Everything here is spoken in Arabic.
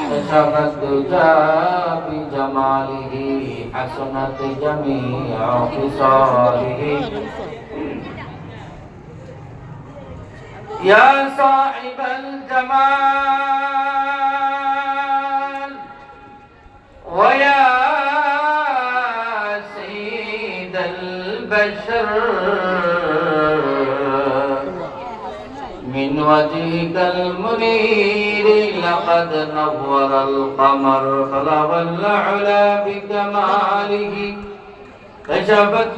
كشف الدجى بجماله حسنت جميع خصاله يا صاحب الجمال ويا سيد البشر من وجهك المنير لقد نور القمر فلغ العلا بكماله كشفت